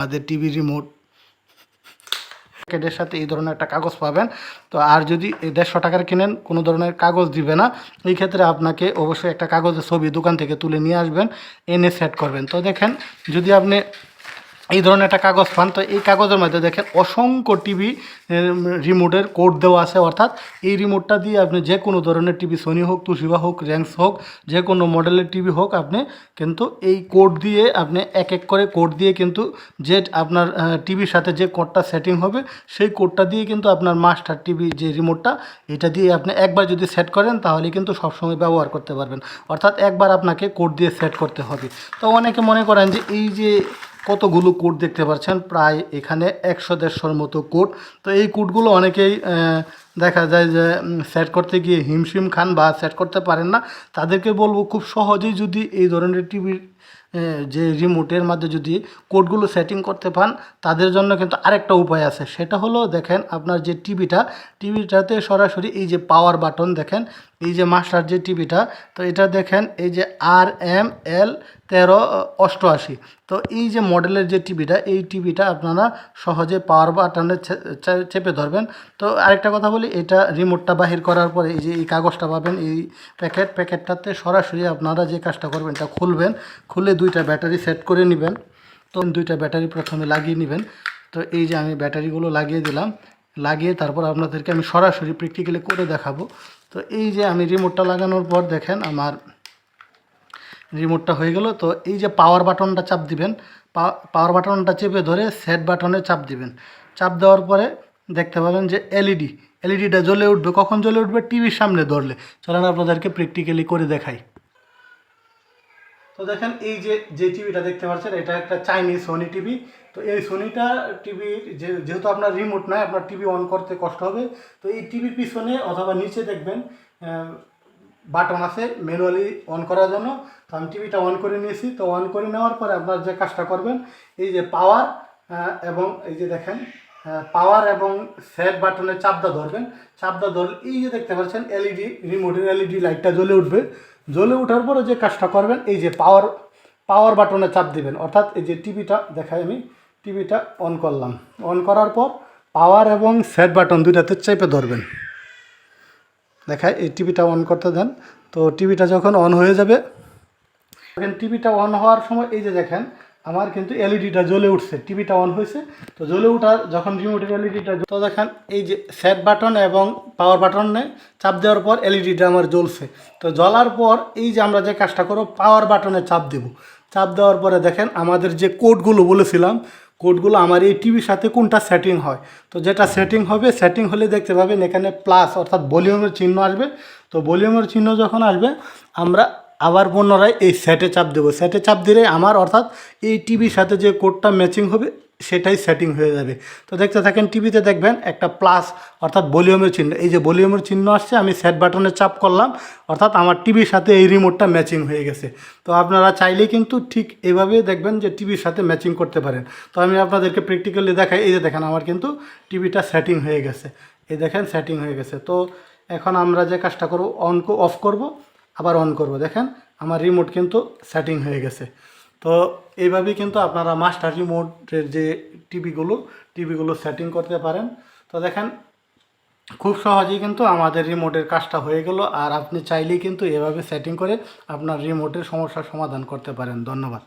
আমাদের TV remote প্যাকেটের সাথে এই ধরনের একটা কাগজ পাবেন। তো আর যদি দেড়শো টাকার কিনেন, কোনো ধরনের কাগজ দিবে না। এই ক্ষেত্রে আপনাকে অবশ্যই একটা কাগজের ছবি দোকান থেকে তুলে নিয়ে আসবেন, এনে সেট করবেন। তো দেখেন, যদি আপনি এই ধরনের একটা কাগজ পান। তো এই কাগজের মধ্যে দেখেন অসংখ্য টিভি রিমোটের কোড দেওয়া আছে, অর্থাৎ এই রিমোটটা দিয়ে আপনি যে কোনো ধরনের টিভি সোনি হোক তুষিবা হোক র্যাঙ্কস হোক, যে কোনো মডেলের টিভি হোক, আপনি কিন্তু এই কোড দিয়ে আপনি এক এক করে কোড দিয়ে কিন্তু যে আপনার টিভির সাথে যে কোডটা সেটিং হবে, সেই কোডটা দিয়ে কিন্তু আপনার মাস্টার টিভি যে রিমোটটা, এটা দিয়ে আপনি একবার যদি সেট করেন, তাহলে কিন্তু সবসময় ব্যবহার করতে পারবেন। অর্থাৎ একবার আপনাকে কোড দিয়ে সেট করতে হবে। তো অনেকে মনে করেন যে এই যে কতগুলো কোড দেখতে পাচ্ছেন? প্রায় এখানে একশো দেড়শোর মতো কোড। তো এই কোডগুলো অনেকেই দেখা যায় যে সেট করতে গিয়ে হিমশিম খান বা সেট করতে পারেন না। তাদেরকে বলব খুব সহজেই যদি এই ধরনের টিভির যে রিমোটের মধ্যে যদি কোডগুলো সেটিং করতে পান, তাদের জন্য কিন্তু আরেকটা উপায় আছে। সেটা হলো, দেখেন আপনার যে টিভিটা, টিভিটাতে সরাসরি এই যে পাওয়ার বাটন দেখেন এই যে মাস্টার যে টিভিটা, তো এটা দেখেন এই যে আর এম এল তেরো অষ্টআশি। তো এই যে মডেলের যে টিভিটা, এই টিভিটা আপনারা সহজে পাওয়ার বাটনে চেপে ধরবেন। তো আরেকটা কথা বলি, এটা রিমোটটা বাহির করার পরে এই যে এই কাগজটা পাবেন, এই প্যাকেট প্যাকেটটাতে সরাসরি আপনারা যে কাজটা করবেন এটা খুলবেন, খুলে দুইটা ব্যাটারি সেট করে নেবেন। তো দুইটা ব্যাটারি প্রথমে লাগিয়ে নেবেন। তো এই যে আমি ব্যাটারিগুলো লাগিয়ে দিলাম, লাগিয়ে তারপর আপনাদেরকে আমি সরাসরি প্র্যাকটিক্যালি করে দেখাবো। তো এই যে আমি রিমোটটা লাগানোর পর দেখেন আমার রিমোটটা হয়ে গেল। তো এই যে পাওয়ার বাটনটা চাপ দিবেন পাওয়ার বাটনটা চেপে ধরে সেট বাটনে চাপ দিবেন। চাপ দেওয়ার পরে দেখতে পাবেন যে এলইডি এলইডিটা জ্বলে উঠবে। কখন জ্বলে উঠবে? টিভির সামনে ধরলে। চলেন আপনাদেরকে প্র্যাকটিক্যালি করে দেখাই। তো দেখেন এই যে যে টিভিটা দেখতে পাচ্ছেন, এটা একটা চাইনিজ সোনি টিভি তো এই সোনিটা টিভির যেহেতু আপনার রিমোট নয় আপনার টিভি অন করতে কষ্ট হবে। তো এই টিভির পিছনে অথবা নিচে দেখবেন বাটন আছে ম্যানুয়ালি অন করার জন্য। তো আমি টিভিটা অন করে নিয়েছি। তো অন করে নেওয়ার পরে আপনার যে কাজটা করবেন, এই যে পাওয়ার এবং এই যে দেখেন পাওয়ার এবং সেট বাটনে চাপদা ধরবেন। চাপদা ধরলে এই যে দেখতে পাচ্ছেন এলইডি রিমোটের এলইডি লাইটটা জ্বলে উঠবে। জ্বলে ওঠার পরে যে কাজটা করবেন, এই যে পাওয়ার পাওয়ার বাটনে চাপ দিবেন। অর্থাৎ এই যে টিভিটা দেখাই আমি টিভিটা অন করলাম। অন করার পর পাওয়ার এবং সেট বাটন দুইটাতে চেপে ধরবেন। দেখায় এই টিভিটা অন করতে দেন। তো টিভিটা যখন অন হয়ে যাবে টিভিটা অন হওয়ার সময় এই যে দেখেন আমার কিন্তু এলইডিটা জ্বলে উঠছে টিভিটা অন হয়েছে। তো জ্বলে ওঠার যখন রিমোটের এলইডিটা তো দেখেন এই যে সেট বাটন এবং পাওয়ার বাটনে চাপ দেওয়ার পর এলইডিটা আমার জ্বলছে। তো জ্বলার পর এই যে আমরা যে কাজটা করব পাওয়ার বাটনে চাপ দেব। চাপ দেওয়ার পরে দেখেন আমাদের যে কোডগুলো বলেছিলাম কোডগুলো আমার এই টিভির সাথে কোনটা সেটিং হয়? তো যেটা সেটিং হবে সেটিং হলে দেখতে পাবেন এখানে প্লাস অর্থাৎ ভলিউমের চিহ্ন আসবে। তো ভলিউমের চিহ্ন যখন আসবে, আমরা আবার পুনরায় এই সেটে চাপ দেবো। সেটে চাপ দিলে আমার অর্থাৎ এই টিভির সাথে যে কোডটা ম্যাচিং হবে, সেটাই সেটিং হয়ে যাবে। তো দেখতে থাকেন টিভিতে দেখবেন একটা প্লাস অর্থাৎ ভলিউমের চিহ্ন। এই যে ভলিউমের চিহ্ন আসছে, আমি সেট বাটনে চাপ করলাম, অর্থাৎ আমার টিভির সাথে এই রিমোটটা ম্যাচিং হয়ে গেছে। তো আপনারা চাইলেই কিন্তু ঠিক এইভাবে দেখবেন যে টিভির সাথে ম্যাচিং করতে পারেন। তো আমি আপনাদেরকে প্র্যাকটিক্যালি দেখাই, এই যে দেখেন আমার কিন্তু টিভিটা সেটিং হয়ে গেছে। এই দেখেন সেটিং হয়ে গেছে। তো এখন আমরা যে কাজটা করব অন অফ করব। আবার অন করব। দেখেন, আমার রিমোট কিন্তু সেটিং হয়ে গেছে। তো এইভাবেই কিন্তু আপনারা মাস্টার রিমোটের যে টিভিগুলো টিভিগুলো সেটিং করতে পারেন। তো দেখেন, খুব সহজেই কিন্তু আমাদের রিমোটের কাজটা হয়ে গেল। আর আপনি চাইলেই কিন্তু এভাবে সেটিং করে আপনার রিমোটের সমস্যার সমাধান করতে পারেন। ধন্যবাদ।